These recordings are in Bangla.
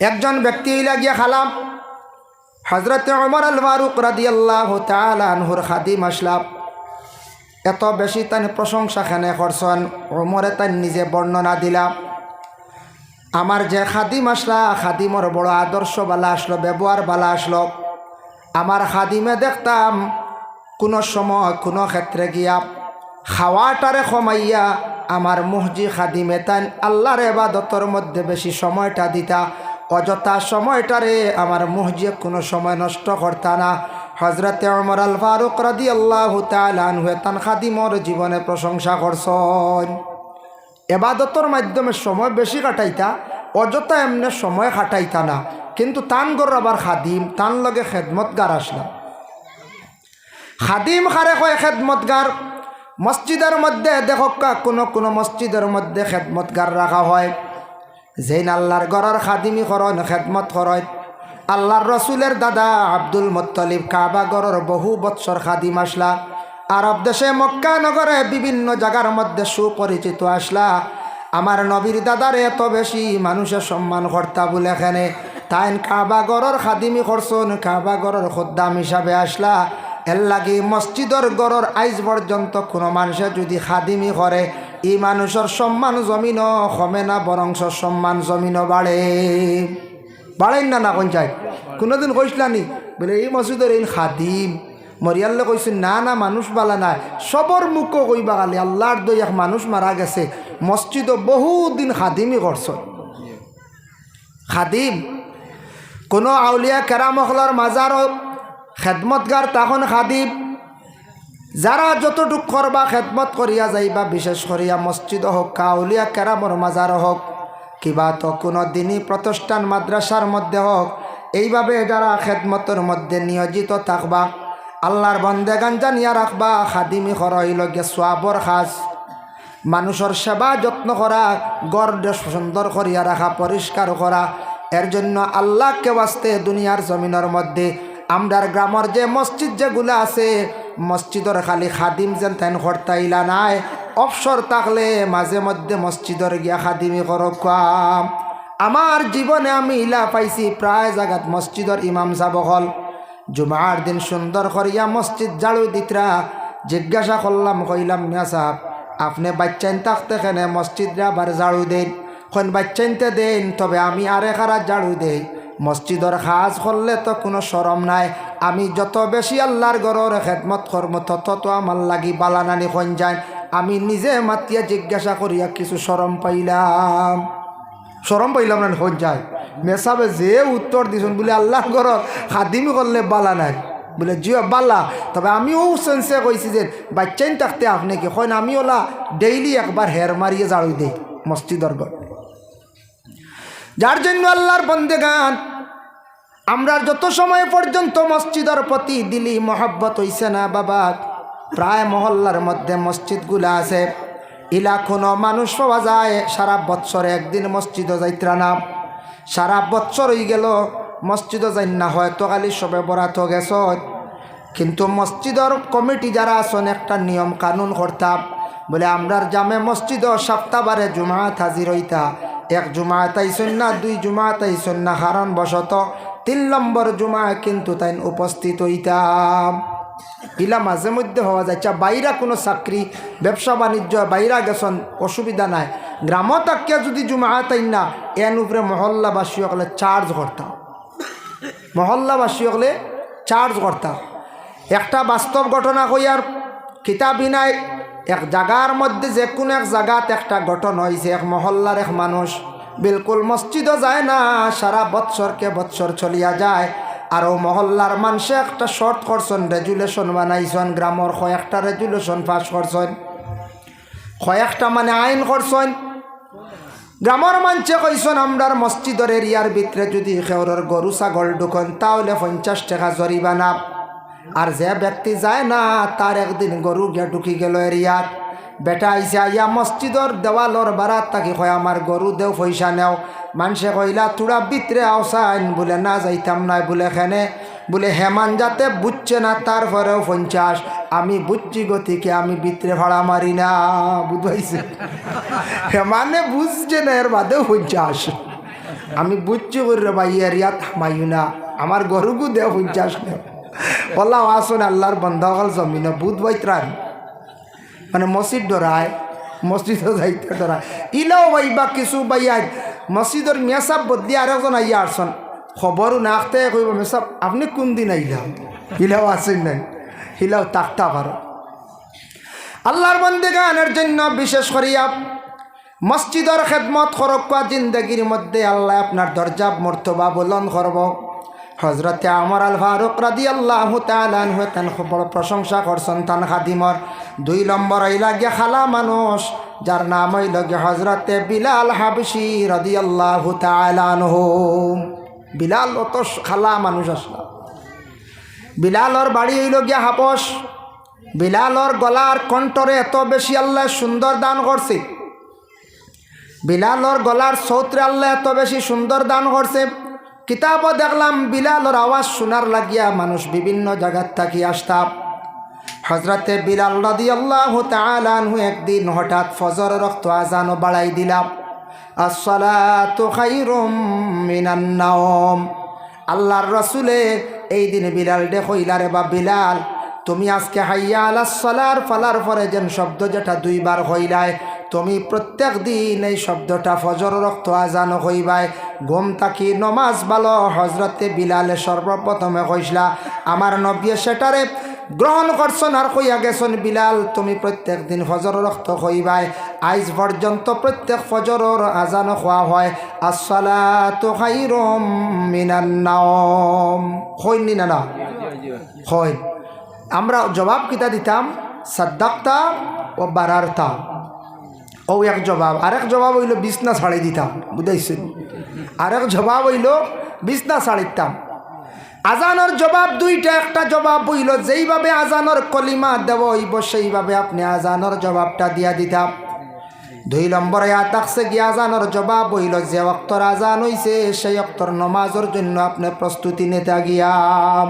একজন ব্যক্তি হইলা গিয়া খালাম। হজরত অমর আল ফারুক রাদি আল্লাহ তালহুর খাদিম আসলাম। এত বেশি তান প্রশংসা খানে করছেন, ওমরে তাই নিজে বর্ণনা দিলাম। আমার যে খাদিম আসলা, খাদিমর বড় আদর্শ বালা আসলো ব্যবহার বালা আসলো। আমার খাদিমে দেখতাম, কোনো সময় কোনো ক্ষেত্রে গিয়া খাওয়াটারে কমাইয়া, আমার মুহজি খাদিমে তাই আল্লাহর এবাদতর মধ্যে বেশি সময়টা দিতা। অযথা সময়টারে আমার মুহজিয়ে কোনো সময় নষ্ট করতা না। হজরতে অমর আল ফারুক রাদি আল্লাহ তালহুয়ে তান খাদিমর জীবনে প্রশংসা করছেন। এবাদতর মাধ্যমে সময় বেশি কাটাইতা, অযথা এমনি সময় কাটাইতা না। কিন্তু তান গর আবার খাদিম, তান লগে খেদমতগার আসলাম খাদিম খারে কয় খেদমতগার, মসজিদের মধ্যে দেখকা কোনো কোনো মসজিদের মধ্যে খেদমতগার রাখা হয়। যেইন আল্লাহর গড়ের খাদিমি করন, খেদমত করন। আল্লাহর রসুলের দাদা আব্দুল মুত্তলিব কাবা গড়ের বহু বৎসর খাদিম আসলা। আরব দেশে মক্কা নগরে বিভিন্ন জায়গার মধ্যে সুপরিচিত আসলা। আমার নবীর দাদার এত বেশি মানুষের সম্মান কর্তা বলে এখানে। তাইন কাবা গড়ের খাদিমি করছন, কাবা গড়ের খদ্দাম হিসাবে আসলা। এর লাগি মসজিদর গড়ের আইজ পর্যন্ত কোনো মানুষে যদি খাদিমি করে এই মানুষের সম্মান জমিনও কমে না, বরংস সম্মান জমিনও বাড়ে। বাড়েন না না, কোন চাই? কোনোদিন কইসলানি বলে, এই মসজিদের এই খাদিম। মরিয়াল্লে কইছেন না না, মানুষ বালা নাই। সবর মুখ কইবা খালি আল্লাহর দই এক মানুষ মারা গেছে। মসজিদও বহুদিন খাদিমই করছ। খাদিম, কোনো আউলিয়া কেরামখলার মাজারও খেদমতগার তখন খাদিম। যারা যতটুক করবা, খেদমত করিয়া যাইবা, বিশেষ করিয়া মসজিদ হোক, কাউলিয়া কেরামর মাজার হোক, কিবা তো কোনো দিনই প্রতিষ্ঠান, মাদ্রাসার মধ্যে হোক, এইভাবে যারা খেদমতের মধ্যে নিয়োজিত থাকবা, আল্লাহর বন্দেগান জানিয়া রাখবা, খাদিমি হরইল গে সোয়াবর খাস। মানুষের সেবা যত্ন করা গড় সুন্দর করিয়া রাখা, পরিষ্কার করা, এর জন্য আল্লাহকে বাঁচতে দুনিয়ার জমিনের মধ্যে, আমরার গ্রামের যে মসজিদ যেগুলো আছে মসজিদর খালি খাদিম যেন তেন হরতাইলা নাই। অবসর থাকলে মাঝে মধ্যে মসজিদর গিয়া খাদিমি করক আমার জীবনে আমি ইলা পাইছি প্রায় জায়গাত মসজিদর ইমাম সাহেব হল। জুমার দিন সুন্দর করিয়া মসজিদ জাড়ু দিতরা জিজ্ঞাসা করলাম কইলাম, মিয়া সাহেব আপনি বাচ্চাইন থাকতে কেনে মসজিদরা আবার ঝাড়ু দেন কোন বাচ্চাইনতে দেন তবে আমি আরে খারা ঝাড়ু দেই। মসজিদর কাজ করলে তো কোনো সরম নাই। আমি যত বেশি আল্লাহর গড়ের খেদমত কর্ম তত তো আমার লাগি বালানানি কন যায়। আমি নিজে মাতিয়া জিজ্ঞাসা করিয়া কিছু সরম পাইলাম। সরম পাইলাম না হন যায়। মেসাবে যে উত্তর দিছুন, বলে আল্লাহর গড়র খাদিমি করলে বালা নাই। বলে, জিও, বালা। তবে আমিও সেন্সে কইছি যে, বাচ্চাইন থাকতে আপনি কি হয় আমি ওলা ডেইলি একবার হের মারিয়ে জাড়ুই দেই মসজিদর গড়। যার জন্য আল্লাহর বন্দে গান আমরা যত সময় পর্যন্ত মসজিদের প্রতি দিলি মহাব্বত হইছে না বাবা, প্রায় মহল্লার মধ্যে মসজিদগুলা আছে। ইলা কোনো মানুষ পাওয়া যায়, সারা বৎসরে একদিন মসজিদও যাইত্রা না। সারা বৎসর হয়ে গেল মসজিদও যাই না, হয়তো কালি সবে বরাত গেছ। কিন্তু মসজিদর কমিটি যারা আছেন, একটা নিয়ম কানুন করতাম বলে আমরার জামে মসজিদ সপ্তাহবারে জুমাত হাজির হইতা। এক জুমাত আইসন না, দুই জুমাত আইসন না কারণ বশত তিন নম্বর জুমা কিন্তু তাই উপস্থিত হইতাম। ইলা মাঝে মধ্যে হওয়া যাচ্ছে বাইরা কোনো চাকরি, ব্যবসা বাণিজ্য, বাইরা গেছন, অসুবিধা নাই। গ্রাম তাকিয়া যদি জুমা তাই না, এন উপরে মহল্লাবাসী হলে চার্জ করতাম মহল্লাবাসী হলে চার্জ করতাম একটা বাস্তব ঘটনা কইয়ার কিতাবই নাই। এক জায়গার মধ্যে যে কোনো এক জায়গাত একটা গঠন হয়েছে এক মহল্লার এক মানুষ। বিলকুল মসজিদও যায় না, সারা বৎসরকে বৎসর চলিয়া যায়। আর ও মহল্লার মানুষে একটা শর্ট করছেন, রেজুলেশন বানাইছেন, গ্রামের কয়েকটা রেজুলেশন পাস করছেন। কয়েকটা মানে আইন করছেন। গ্রামের মানুষে কইছেন, আমরার মসজিদের এরিয়ার ভিতরে যদি খেওরের গরু, ছাগল ঢুকন, তাহলে পঞ্চাশ টাকা জরিমানা। আর যে ব্যক্তি যায় না, তার একদিন গরু গিয়া ঢুকি গেল এরিয়াত। বেটা আইসা ইয়া মসজিদর দেওয়ালর বারাত তাকে কয় আমার গরু দেও পয়সা নেও। মানুষে কইলা তোরা ভিতরে আওসাইন বলে, না যাইতাম নাই বলে এখানে বলে, হেমান যাতে বুঝছে না তারপরেও পঞ্চাশ। আমি বুঝছি গতিকে আমি ভিতরে ভাড়া মারি না। বুঝাইছে হেমানে বুঝছে না এর বাদেও পঞ্চাশ। আমি বুঝছি করি ভাই এরিয়া থামাইও না আমার গরুকু দেও বুঝাস না বললাম আসুন আল্লাহর বন্ধকল জমিন বুধ বৈত্রান মানে মসজিদ ডরায় মসজিদও যাইতে ডরায়। ইলাও ভাই বা কিছু বাইয়াই মসজিদর মেসাব বদলি আর একজন আইয়া আসন। খবরও না আখতে কইব, মেসাব, আপনি কোন দিন আইলাম? ইলাও আছেন নাই। ইলাও তাকতা পারো। আল্লাহর বন্দেগানের জন্য বিশেষ করিয়া মসজিদর খেদমত খরকা জিন্দগির মধ্যে আল্লাহ আপনার দরজা মর্তবা বলন করব। হজরতে আমর আল ফারুক রাদি আল্লাহ তালান হয়ে তেন বড় প্রশংসা করছেন তান খাদিমর। দুই নম্বর আইলা গিয়া খালা মানুষ, যার নাম হইল গিয়া হজরতে বিলাল হাবসি রাদি আল্লাহ তালান বিলাল অত খালা মানুষ আসলা। বিলালর বাড়ি হইল গিয়া হাপস বিলালর গলার কণ্ঠরে এত বেশি আল্লাহ সুন্দর দান করছে। বিলালর গলার সৌত্রে আল্লাহ এত বেশি সুন্দর দান করছে। কিতাবও দেখলাম বিলালর আওয়াজ শোনার লাগিয়া মানুষ বিভিন্ন জায়গার থাকি আসতাম। হজরতে বিলাল নদী আল্লাহ তালানহু একদিন হঠাৎ ফজর রক্ত আজানও বাড়াই দিলাম। নাওম। আল্লাহর রসুলে এই দিন বিলাল ডে কইলারে বা বিলাল, তুমি আজকে হাইয়া আলা সলার ফালার পরে যেন শব্দ যেটা দুইবার হইলায় তুমি প্রত্যেক দিন এই শব্দটা ফজর রক্ত আজানো হইবাই। ঘুম তাকি নমাজ ভালো হজরতে বিলালে সর্বপ্রথমে কইসলা, আমার নবিয়ে সেটারে গ্রহণ করছন আর কইয়া গেছন বিলাল, তুমি প্রত্যেক দিন ফজর রক্ত হইবাই। আইজ পর্যন্ত প্রত্যেক ফজরর আজানো খোয়া হয়। আসসালাতু খাইরুম মিনান নাওম। হইনি না না আমরা জবাব কিতা দিতাম? সাদ্দাক্তা ও বারারতা। ও এক জবাব। আরেক জবাব হইল, বিছনা ছাড়ি দিতাম, বুঝাইছেন? আরেক জবাব হইল, বিছনা ছাড়িতাম আজানোর জবাব দুইটা, একটা জবাব হইল, যেইভাবে আজানোর কলিমা দেব হইব, সেইভাবে আপনি আজানোর জবাবটা দিয়া দিতাম। দুই নম্বরে আতাকছে গিয়া আজানোর জবাব হইল, যে অক্তর আজান হইছে, সেই অক্তর নমাজের জন্য আপনি প্রস্তুতি নিতে গিয়াম।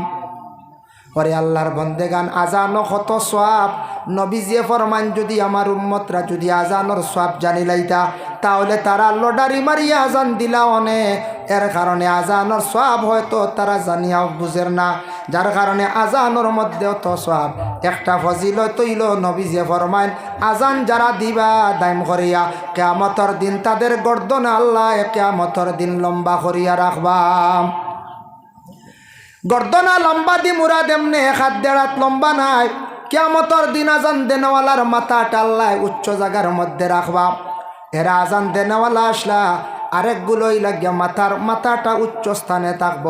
পরে আল্লাহর বন্দেগান আজানো কত সোয়াব নবীজিয়ে ফরমান, যদি আমার উম্মতরা যদি আজানোর সোয়াব জানি লাইতা, তাহলে তারা লডারি মারিয়া আজান দিলা অনে। এর কারণে আজানোর সোয়াব হয়তো তারা জানিয়াও বুঝের না। যার কারণে আজানোর মধ্যেও তো সোয়াব একটা ফজিল তৈল নবীজিয়ে ফরমাইন আজান যারা দিবা দাইম করিয়া, কেয়ামতর দিন তাদের গর্দনে আল্লাহ কেয়ামতর দিন লম্বা করিয়া রাখবাম গর্দনা লম্বা দি মুরা দেমনে হাত দেড়াত লম্বা নাই। কেমতর দিন আজান দেনওয়ালার মাথা টাল্লায় উচ্চ জায়গার মধ্যে রাখবা। এরা আজান দেনওয়ালা আসলা, আরেকগুলোই লাগিয়া মাথার মাথাটা উচ্চ স্থানে থাকব।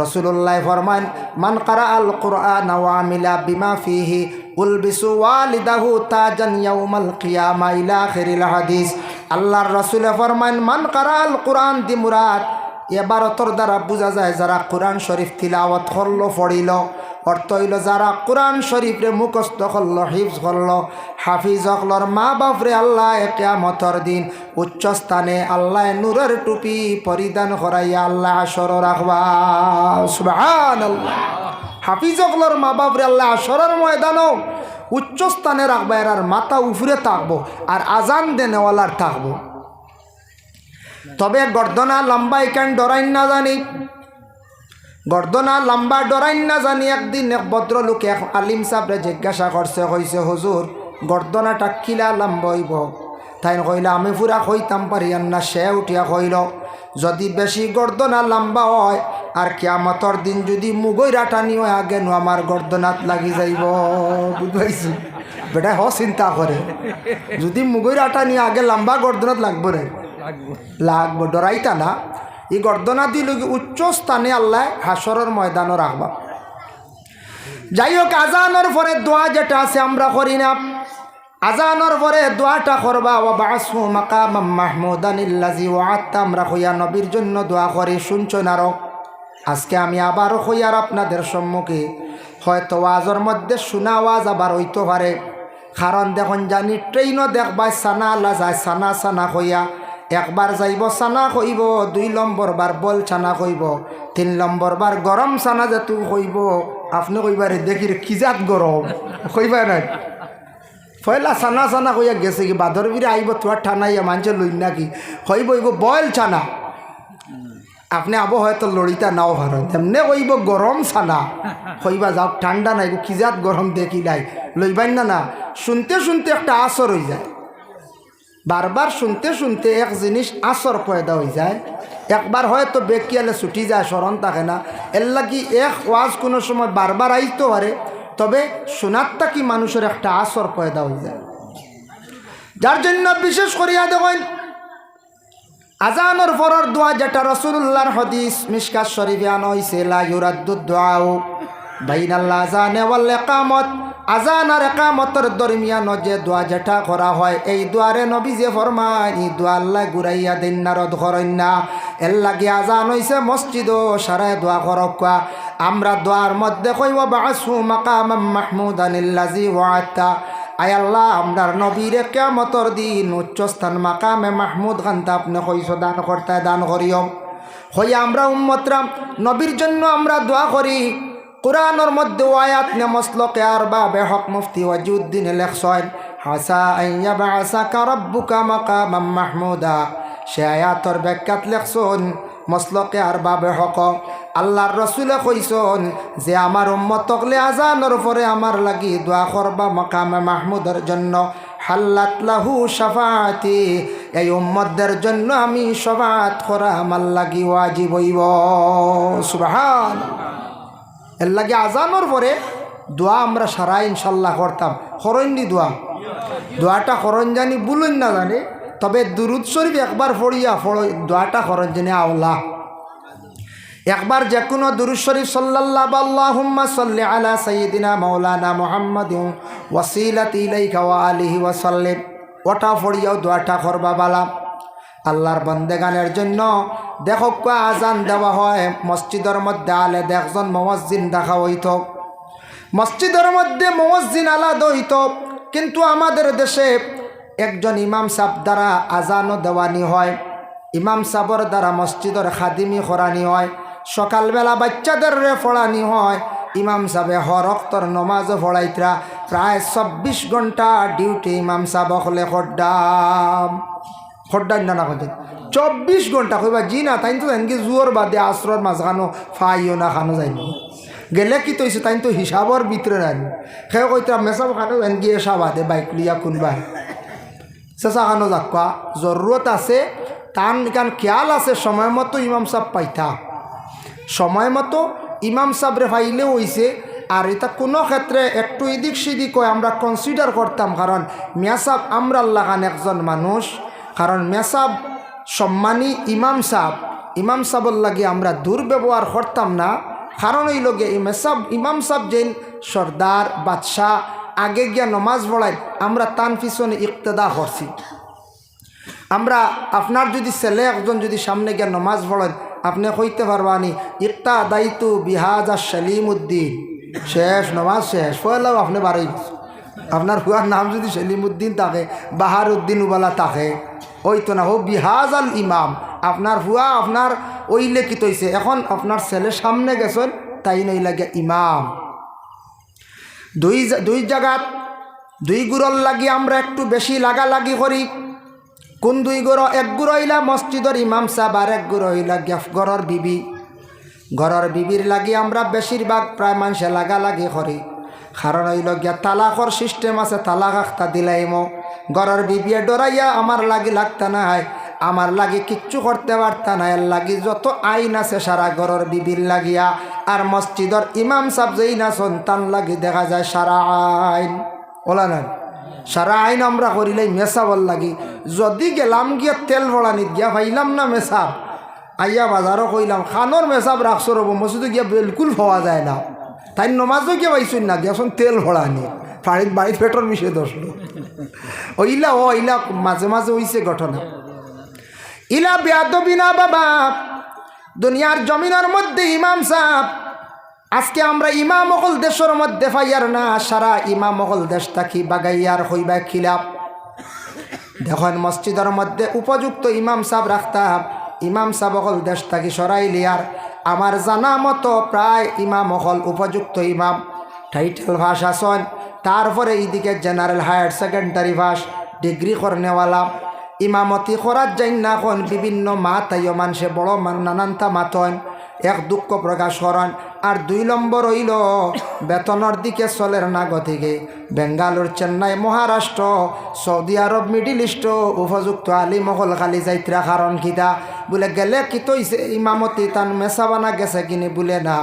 রসুল্লাহ ফরমান মান কারা আল কোরআন ওয়ামিলা বিমা ফিহি উল উলবিসু ওয়ালিদাহু তাজান ইয়াউমাল কিয়ামা হাদিস। আল্লাহর রসুলে ফরমান মান কারা আল কোরআন দি মুরাদ এবারতর দ্বারা বোঝা যায় যারা কোরআন শরীফ তিলাওয়াত করল, পড়িল। অর্থ হইল যারা কোরআন শরীফরে মুখস্থ করল, হিফজ করল, হাফিজ হকলর মা বাপরে আল্লাহ কেয়ামতর দিন উচ্চ স্থানে আল্লাহ নূরের টুপি পরিধান করাইয়া আল্লাহ আসর রাখবা। হাফিজ হকলর মা বাপরে আল্লাহ আসরের ময়দানও উচ্চ স্থানে রাখবা, এর মাথা উফরে থাকব, আর আজান দেনেওয়ালার থাকব। তবে গর্দনা লম্বা এখান ডরাইন না জানি। গর্দনা লম্বা ডরাইন না জানি, একদিন এক ভদ্রলোক এক আলিম সাবরে জিজ্ঞাসা করছে, কইছে, হুজুর, গর্দনাটা কিলা লম্বা হইব? তাই কইলা, আমি পুরা কইতাম পারি না, সে উঠিয়া কইল, যদি বেশি গর্দনা লম্বা হয়, আর কিয়ামতর দিন যদি মুগই রাটানি হয় আগে নো আমার গর্দনাত লাগি যাইব। বুঝবাইছি বেটা, হ, চিন্তা করে। যদি মুগই রাটানি আগে লম্বা গর্দনাত লাগবে রে। লাগবো। ডরাইতা না। এই গর্দনা দিল উচ্চ স্থানে আল্লাহ হাসরের ময়দানও রাখবা। যাই হোক আজানোর পরে দোয়া যেটা আছে আমরা করি না। আজানোর পরে দোয়াটা করবা ও বাসু মাকাম মাহমুদানিল্লাজি ও আত্মা আমরা হইয়া নবীর জন্য দোয়া করি, শুনছো না আজকে আমি আবার হইয়ার আপনাদের সম্মুখে হয়তো ওয়াজের মধ্যে শোনা ওয়াজ আবার হইতে পারে। কারণ দেখুন, জানি ট্রেনও দেখবাই, সানা আল্লাহ যায়, সানা সানা হইয়া একবার যাইব চানা কইব দুই নম্বর বার বল চানা কইব তিন নম্বর বার গরম চানা যেতু কইব আপনি কইবারে দেখির কিজাত গরম কইবা নাই। পয়লা চানা চানা কইয়া গেছে কি বাদর বিরে আইব তোমার ঠানাইয়া মানুষের লই নাকি। কইব ইব বয়েল চানা। আপনি আবো হয়তো লড়িতা নাও ভালো তেমনে কইব গরম ছানা কইবা যাও ঠান্ডা নাই গো, কি জাত গরম দেখি নাই। লইবাই না না। শুনতে শুনতে একটা আসর হয়ে যায়। বারবার শুনতে শুনতে এক জিনিস আসর পয়দা হয়ে যায়। একবার হয়তো বেকিয়ালে ছুটি যায় স্মরণ থাকে না। এর লাগি এক ওয়াজ কোনো সময় বারবার আইতে পারে তবে শোনারটা কি মানুষের একটা আসর পয়দা হয়ে যায়। যার জন্য বিশেষ করিয়া দেখেন আজানোর পরের দোয়া যেটা রসুল্লাহর হদিস মিসকাত শরীফে আনা হইছে লা ইউরাদ্দু দুআউ বাইনাল্লাহ আজানে ওয়াল ইকামত আজান আর একামতর দরমিয়ান যে দোয়া যেটা করা হয়, এই দোয়ারে নবী যে ফরমান এই দোয়া আল্লাহ ঘুরাইয়া দিন না, রদ করেন না। এর লাগে আজান হইছে মসজিদ সারায় দোয়া করকা আমরা দোয়ার মধ্যে কইব, বাসু মাকাম মাহমুদানিল্লাজি ওয়াতা আয় আল্লাহ, আমরার নবীরে কেমতর দিন উচ্চস্থান মাকামে মাহমুদ খান্তা আপনি কইস দান করতে, দান করিও। হই আমরা উম্মতরাম নবীর জন্য আমরা দোয়া করি। কোরআনের মধ্যে ওয়ায়াত নে মসলকে আর বাবে হক মুফতি ওয়াজুদ্দিন লেখসন হাসা আইয়া বাসা কারব্বুকা মাকামাম মাহমুদা। সে আয়াতর ব্যাখ্যাত লেখসন মসলকে আর বাবে হক আল্লাহর রসুলে কইসন যে, আমার উম্মতকলে আজানোর পরে আমার লাগি দোয়া করবা মকামে মাহমুদের জন্য। হাল্লাত লাহু সাফাতি এই উম্মতদের জন্য আমি সবাত করা আমার লাগি ওয়াজিব সুবাহান এর লাগে আজানোর পরে দোয়া আমরা সারা ইনশাল্লাহ করতাম। হরণনি দোয়া। দোয়াটা হরণ জানি বুলুন না জানি, তবে দুরুদ শরীফ একবার ফড়িয়া ফড় দোয়াটা হরণ জানি আওলা। একবার যে কোনো দুরুদ শরীফ সাল্লাল্লাহ আল্লাহুম্মা সাল্লি আলা সাইয়্যিদিনা মাওলানা মুহাম্মাদ ওয়াসিলাতি ইলাইকা ওয়া আলিহি ওয়া সাল্লিম ওটা ফড়িয়াও দোয়াটা করবা বালা। আল্লাহর বন্দেগানের জন্য দেখো কা আজান দেওয়া হয়। মসজিদের মধ্যে আলে দেখজন মমসজিন দেখা হইত। মসজিদের মধ্যে মমসজিন আলাদা হইত। কিন্তু আমাদের দেশে একজন ইমাম সাহ দ্বারা আজানও দেওয়ানি হয়। ইমাম সাবর দ্বারা মসজিদের খাদিমি করানি হয়। সকালবেলা বাচ্চাদের রে পড়ানি হয়। ইমাম সাহেবে হরক্তর নমাজও পড়াইতরা। প্রায় চব্বিশ ঘণ্টা ডিউটি ইমাম সাহেব হলে খড্ডাম খড্ডান না কথা চব্বিশ ঘণ্টা কইবা, জি না তাই তো এনকি জুয়োর বাদে আশ্রর মাঝখানো ফাইও না খানো যাইনি গেলে কি তৈছে তাই তো হিসাবর ভিতরে রানি সে কইতা, মেসাব খানো, এনকি এসা বাদে বাইক লিয়া কোনবা। চেঁচা খানো যাকা জরুরত আছে, তান কান খেয়াল আছে, সময় মতো ইমাম সাহ পাইতা। সময় মতো ইমাম সাবরে ফাইলেও হইছে, আর এটা কোনো ক্ষেত্রে একটু এদিক সেদিক আমরা কনসিডার করতাম, কারণ মেসাব আমরা লাগান একজন মানুষ। কারণ মেসাব সম্মানী ইমাম সাহ ইমাম সাবর লাগে আমরা দুর্ব্যবহার করতাম না। কারণ এই লগে মেসাব ইমাম সাহ যেন সর্দার, বাদশাহ, আগে গিয়া নমাজ পড়াই আমরা তান পিছনে ইকতেদা করছি। আমরা আপনার যদি ছেলে একজন যদি সামনে গিয়া নমাজ পড়েন, আপনি কইতে পারবানি ইকতা দায়িত্ব বিহাজা সেলিম উদ্দিন শেষ, নমাজ শেষ পয়লাও আপনি বাড়ি আপনার হুয়ার নাম যদি সেলিম উদ্দিন থাকে বাহার উদ্দিন উবালা থাকে। ওই তো না হো বিহাজ আল ইমাম। আপনার হুয়া আপনার ওই লেখিত হয়েছে এখন আপনার ছেলে সামনে গেছেন, তাই নই লাগে ইমাম। দুই দুই জায়গাত দুই গুড়র লাগি আমরা একটু বেশি লাগালাগি করি। কোন দুই গড়? এক গুড় হইলা মসজিদর ইমাম সাহেব, আর এক গুড় হইলা গেফ ঘরের বিবি। ঘরের বিবির লাগি আমরা বেশিরভাগ প্রায় মানুষে লাগালাগি করি। কারণ হইল গিয়া তালাকর সিস্টেম আছে, তালাক আখতা দিলাইম। ঘরের বিবিয়ে ডরাইয়া আমার লাগি লাগতা নাই, আমার লাগি কিচ্ছু করতে পারতা না এর লাগি যত আইন আছে সারা ঘরের বিবির লাগিয়া, আর মসজিদর ইমাম সাহেব যেই না সন্তান লাগি দেখা যায় সারা আইন। ওলা না সারা আইন আমরা করিলাই মেসাবল লাগি। যদি গেলাম গিয়া তেল ভরানিত গিয়া ভাইলাম না মেসাব আইয়া বাজারও কইলাম, খানোর মেসাব রাখছো রব, মসজিদে গিয়া বিলকুল পাওয়া যায় না। তাই নমাজও গিয়া পাইছুন না গিয়াছন তেল ভরানি। বাড়িত বাড়িত পেটর মিশে দশলো ওইলা ও ইলা, মাঝে মাঝে হইছে ঘটনা। ইলা বেয়াদবি না বাবা। দুনিয়ার জমিনের মধ্যে ইমাম সাহ আজকে আমরা ইমাম অকল দেশের মধ্যে ফাইয়ার না, সারা ইমাম অকল দেশ থাকি বাগাইয়ার হইবা খিলাপ দেখেন মসজিদের মধ্যে উপযুক্ত ইমাম সাহেব রাখতাম, ইমাম সাহেব অকল দেশ থাকি সরাই লিয়ার। আমার জানা মতো প্রায় ইমাম হল উপযুক্ত ইমাম। টাইটেল ভাস আসন তারপরে এইদিকে জেনারেল হায়ার সেকেন্ডারি ভাস ডিগ্রি করনেওয়ালা। ইমামতি করার না এখন বিভিন্ন মা তাইও মানুষে বড় নানান্তা মাতন এক দুঃখ প্রকাশ করেন। আর দুই নম্বর হইল, বেতনের দিকে চলের না গতিকে Bangalore Chennai Maharashtra, Saudi Arab, Middle East, উপযুক্ত আলী মহল খালি যাইত্রা কারণ কিতা? বলে গেলে কি তৈছে ইমামতি তান মেসা বানা গেছে কিনি বলে না।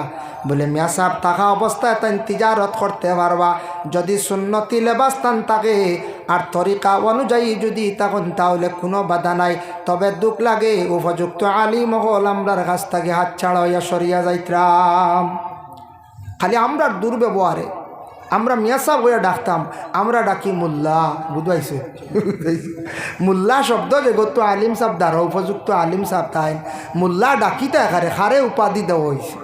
বলে মেসাব থাকা অবস্থায় তাই তিজারত করতে পারবা। যদি সুন্নতি লেবাস তান থাকে, আর তরিকা অনুযায়ী যদি তখন তাহলে কোনো বাধা নাই। তবে দুঃখ লাগে, উপযুক্ত আলী মহল আমরার কাছ থেকে হাত ছাড়া হইয়া সরিয়া যাইত্রাম। খালি আমরার দুর্ব্যবহারে। আমরা মিয়াসাব হইয়া ডাকতাম, আমরা ডাকি মোল্লা। বুঝবাইছে মোল্লা শব্দ যে গত আলিম সাহ দ্বারা উপযুক্ত আলিম সাহ তাই। মোল্লা ডাকিতে এখানে খারে উপাধি দেওয়া হয়েছে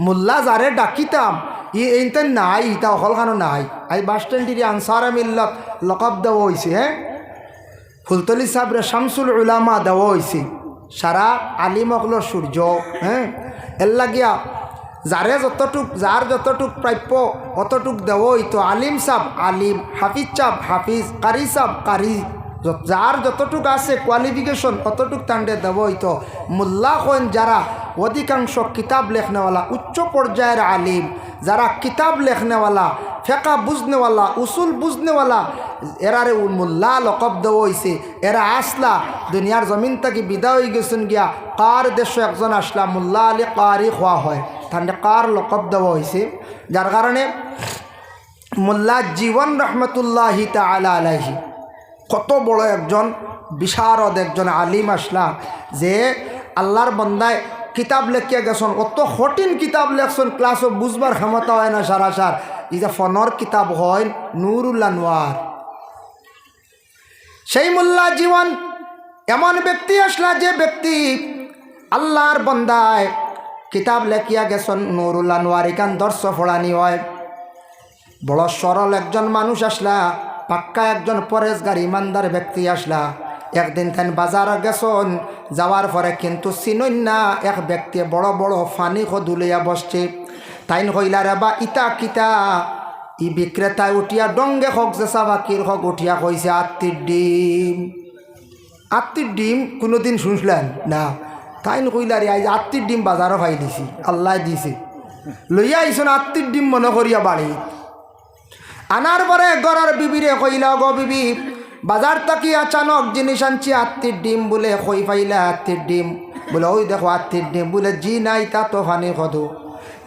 মোল্লা যারে ডাকিতাম, ই এইতে নাই ইটা অকলখানো নাই। আই বাস স্ট্যান্ডের আনসার মিল্লত লকব দেওয়া হয়েছে হ্যাঁ? ফুলতলি সাহেবরে শামসুল উলামা দেওয়া হয়েছে সারা আলিম অকলর সূর্য হ্যাঁ? এর লাগিয়া যারে যতটুক যার যতটুক প্রাপ্য অতটুক দেওয়াই তো আলিম সাহ আলিম, হাফিজ চাপ হাফিজ কারি সাহ কারি যার যতটুক আছে কোয়ালিফিকেশন অতটুক তান্ডে দেব তো মোল্লা হন যারা অধিকাংশ কিতাব লেখনেওয়ালা উচ্চ পর্যায়ের আলিম। যারা কিতাব লেখনেওয়ালা ফেকা বুঝনেওয়ালা, উসুল বুঝনেওয়ালা, এরারে মোল্লা লকব দেওয়া হয়েছে এরা আসলা, দুনিয়ার জমিন থেকে বিদায় হয়ে গেছেন গিয়া, কার দেশ একজন আসলা, মোল্লা আলী কারি খোয়া হয়। তাহলে কার লকব দেওয়া হয়েছে যার কারণে মোল্লা জীবন রহমতুল্লাহি তালা আলাহি কত বড় একজন, বিশারদ একজন আলিম আসলা, যে আল্লাহর বন্দায় কিতাব লেখিয়া গেছেন। অত কঠিন কিতাব লেখছেন ক্লাসও বুঝবার ক্ষমতা হয় না সারা সার। যে ফনর কিতাব হয় নুরুল্লা নোয়ার। সেই মোল্লা জীবন এমন ব্যক্তি আসলা যে ব্যক্তি আল্লাহর বন্দায় কিতাব লেখিয়া গেছেন নুরুল্লা নোয়ার, এখান দর্শ ফোড়ানি হয়। বড় সরল একজন মানুষ আসলা, পাক্কা একজন পরেশগার, ইমানদার ব্যক্তি আসলা। একদিন তেন বাজার গেছন, যাওয়ার পরে কিন্তু চিনই না, এক ব্যক্তি বড় বড় ফানি দুলিয়া বসছে। তাইন কইলা রে বা ইতা কিতা। ই বিক্রেতায় উঠিয়া ডঙ্গে হক যে চাবাকির হক উঠিয়া কইছে আত্মির ডিম। আত্মির ডিম কোনোদিন শুনছিলেন না। তাইন কইলা রে আজ আত্মির ডিম বাজারও খাই দিছি। আল্লাহ দিছে। লইয়া আইসন আত্মির ডিম মনে করিয়া বাড়ি আনার পরে গড়ার বিবিরে কইলা গো বিবি বাজার তাকি আচানক জিনিস আনছি আত্মির ডিম বলে কই পাইলা আত্মির ডিম? বলে ওই দেখো আত্মির ডিম। বলে, জি নাই, তা তো ফানি কদু।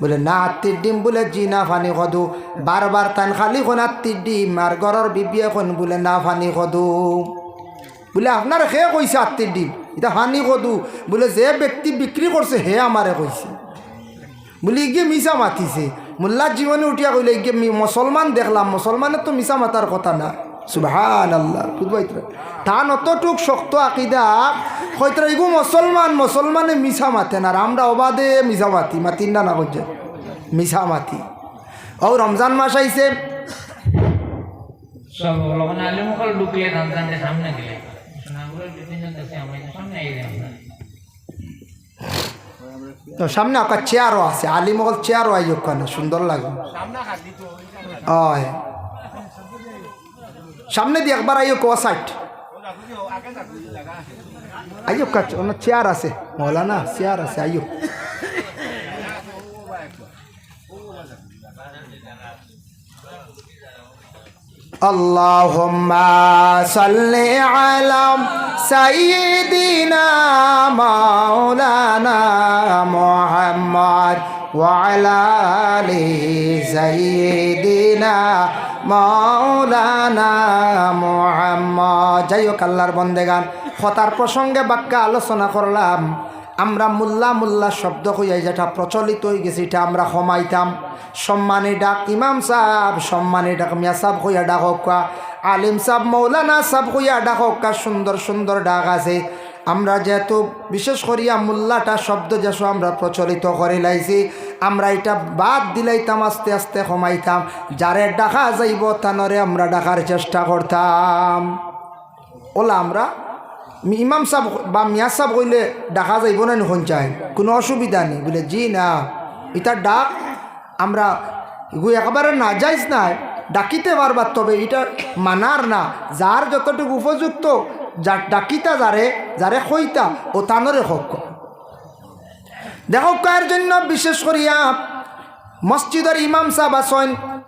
বলে, না আত্মির ডিম বলে জি না ফানি কদু। বারবার তান খালি কোন আত্মির ডিম আর গড়র বিবি এখন বলে, না, ফানি কদু। বলে, আপনার হে কইছে আত্মির ডিম এটা ফানি কদু? বলে, যে ব্যক্তি বিক্রি করছে, হে আমারে কইছে। বলি গিয়ে মিশা মাতিছে। মোল্লার জীবনে উঠিয়া কইলে গিয়ে মুসলমান দেখলাম মুসলমানের তো মিশা মাতার কথা না। সুবহান আল্লাহ বুঝবাইতরা টান অতটুক শক্ত আকিদা হয়তো এগু মুসলমান মুসলমানে মিশা মাতে না আর আমরা অবাধে মিশা মাতি মাতিন না না করছে? মিশা মাতি। ও রমজান মাস ধান ধানটা সামনে দিলে সোনাগুলো বিভিন্ন দেশে আমরা সামনে আই আমরা তো সামনে আঁকা চেয়ারও আছে আলিমগল চেয়ারও আই ওখানে সুন্দর লাগে। হয়। সামনে দিয়ে একবার আইও কোয়া সাইড আইও কাছ ওনার চেয়ার আছে মৌলানা চেয়ার আছে আইও اللهم صل على سيدنا مولانا محمد وعلى آل سيدنا মাওলানা মোহাম্মদ। যাই হোক আল্লাহর বন্দেগান। হতার প্রসঙ্গে বাক্যা আলোচনা করলাম, আমরা মুল্লা মুল্লা শব্দ হইয়াই যেটা প্রচলিত হয়ে গেছে, এটা আমরা সমাইতাম সম্মানী ডাক ইমাম সাহ সম্মানী ডাক মিয়া সাহ হইয়া ডাক হোকা আলিম সাহ মৌলানা সাহ হইয়া ডাক হোকা সুন্দর সুন্দর ডাক আছে। আমরা যেহেতু, বিশেষ করিয়া মোল্লাটা শব্দ যেসব আমরা প্রচলিত করে লাইছি, আমরা এটা বাদ দিলাইতাম, আস্তে আস্তে কমাইতাম। যারে ডাকা যাইব, তানরে আমরা ডাকার চেষ্টা করতাম। ওলা আমরা ইমাম সাহ বা মিয়া সাহ কইলে ডাকা যাইব না নিখন চাই কোনো অসুবিধা নেই। বলে, জি না, এটা ডাক, আমরা এগু একেবারে না যাইস না ডাকিতে পারবার তবে এটা মানার না। যার যতটুকু উপযুক্ত যার ডাকিতা যারে যারে খইতা ও তানরে হক দেখো কার জন্য বিশেষ করিয়া মসজিদের ইমাম সাহেব আসেন